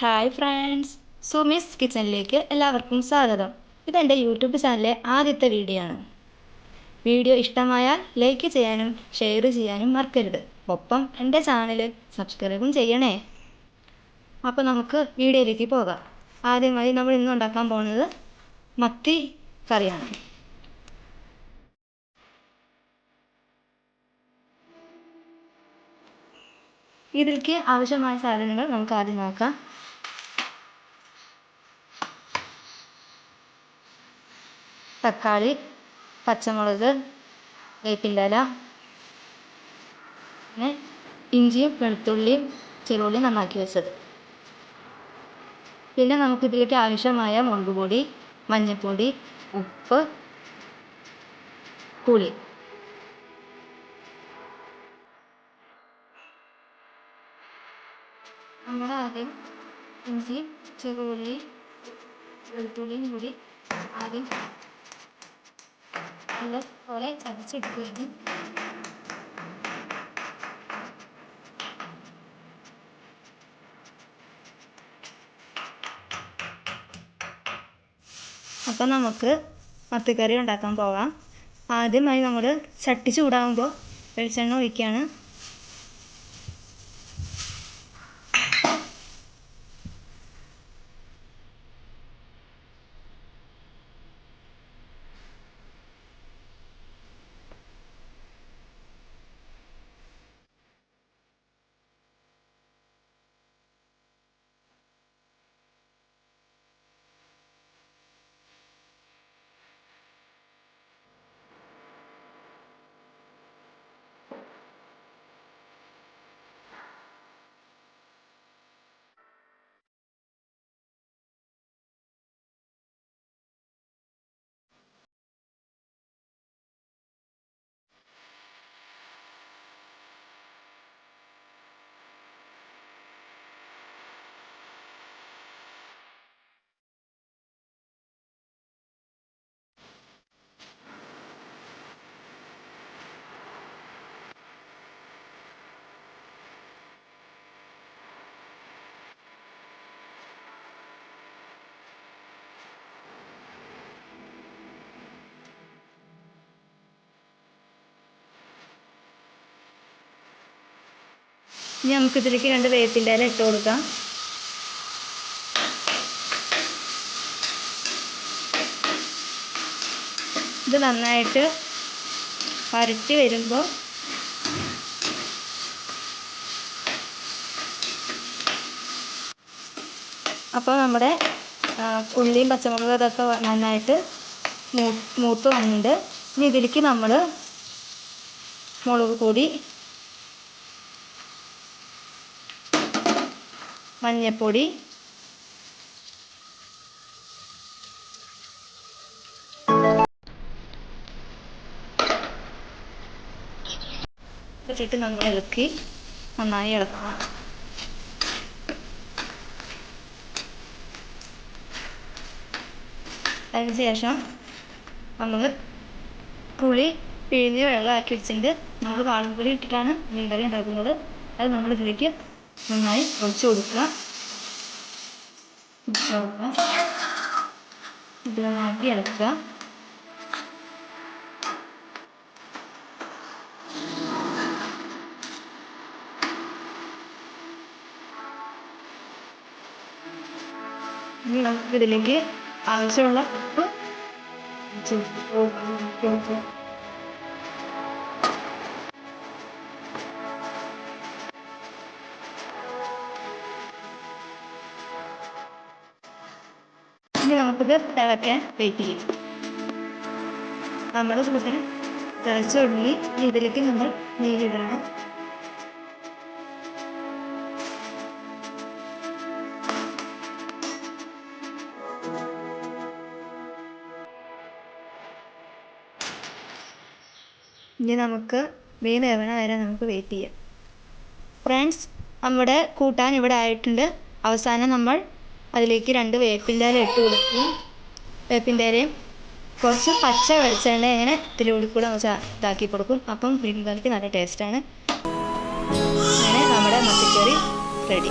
Hi friends. Sumi's കിച്ചണിലേക്ക് എല്ലാവർക്കും സ്വാഗതം. ഇതെന്റെ യൂട്യൂബ് ചാനലിലെ ആദ്യത്തെ വീഡിയോ ആണ്. വീഡിയോ ഇഷ്ടമായാൽ ലൈക്ക് ചെയ്യാനും ഷെയർ ചെയ്യാനും മറക്കരുത്. ഒപ്പം എന്റെ ചാനൽ സബ്സ്ക്രൈബും ചെയ്യണേ. അപ്പോൾ നമുക്ക് വീഡിയോയിലേക്ക് പോകാം. ആദ്യമായി നമ്മൾ ഇന്ന് ഉണ്ടാക്കാൻ പോകുന്നത് മത്തി കറിയാണ്. ഇതിലേക്ക് ആവശ്യമായ സാധനങ്ങൾ നമുക്ക് ആദ്യം നോക്കാം. തക്കാളി പച്ചമുളക് വേപ്പിന്റെ ഇല പിന്നെ ഇഞ്ചിയും വെളുത്തുള്ളിയും ചെറുള്ളിയും നന്നാക്കി വെച്ചത്. പിന്നെ നമുക്ക് ഇതിലേക്ക് ആവശ്യമായ മുളക് പൊടി മഞ്ഞൾപ്പൊടി ഉപ്പ് പുളി. ആദ്യം ഇഞ്ചി ചെറുള്ളി വെളുത്തുള്ളിയും കൂടി ആദ്യം നല്ല നല്ലപോലെ ചതച്ചെടുക്കുകയും അപ്പം നമുക്ക് മത്തിക്കറി ഉണ്ടാക്കാൻ പോകാം. ആദ്യമായി നമ്മൾ ചട്ടി ചൂടാകുമ്പോൾ വെളിച്ചെണ്ണ ഒഴിക്കുകയാണ് ഇനി നമുക്ക് ഇതിലേക്ക് രണ്ട് വേപ്പിന്റെ ഇല ഇട്ട് കൊടുക്കാം. ഇത് നന്നായിട്ട് വരട്ടി വരുമ്പോൾ അപ്പോൾ നമ്മുടെ ഉള്ളിയും പച്ചമുളകും ഇതൊക്കെ നന്നായിട്ട് മൂത്ത് വന്നിട്ടുണ്ട്. ഇനി ഇതിലേക്ക് നമ്മൾ മുളക് പൊടി മഞ്ഞൾപ്പൊടി ഇട്ടിട്ട് നമ്മൾ ഇളക്കി. നന്നായി ഇളക്കണം. അതിന് ശേഷം നമ്മൾ പുളി പിഴിഞ്ഞ് വെള്ളമാക്കി വെച്ചിട്ട് നമ്മൾ വാളൻപുളി ഇട്ടിട്ടാണ് മീൻകറി ഉണ്ടാക്കുന്നത്. അത് നമ്മൾ ഇതിലേക്ക് നന്നായി ഒഴിച്ച് കൊടുക്കുക. ഇത് നന്നാക്കി ഇളക്കുക. ഇനി നമുക്ക് ഇതിലേക്ക് ആവശ്യമുള്ള ഉപ്പ് ഇനി നമുക്കിത് തിളക്കാൻ വെയിറ്റ് ചെയ്യും. നമ്മുടെ സുഹൃത്തിന് തിളച്ച ഉള്ളി ഇതിലേക്ക് നമ്മൾ നീരിടണം ഇനി നമുക്ക് മീൻ വേവണ വരെ നമുക്ക് വെയിറ്റ് ചെയ്യാം. ഫ്രണ്ട്സ് നമ്മുടെ കൂട്ടാൻ ഇവിടെ ആയിട്ടുണ്ട്. അവസാനം നമ്മൾ അതിലേക്ക് രണ്ട് വേപ്പിന്റെ ഇട്ട് കൊടുക്കും. വേപ്പിന്റെ ഇലയും കുറച്ച് പച്ച വെളിച്ചെണ്ണ ഇങ്ങനെ ഇതിലൂടെ കൂടെ ഇതാക്കി കൊടുക്കും. അപ്പം വീണ്ടും നല്ല ടേസ്റ്റാണ് അങ്ങനെ നമ്മുടെ മത്തിക്കറി റെഡി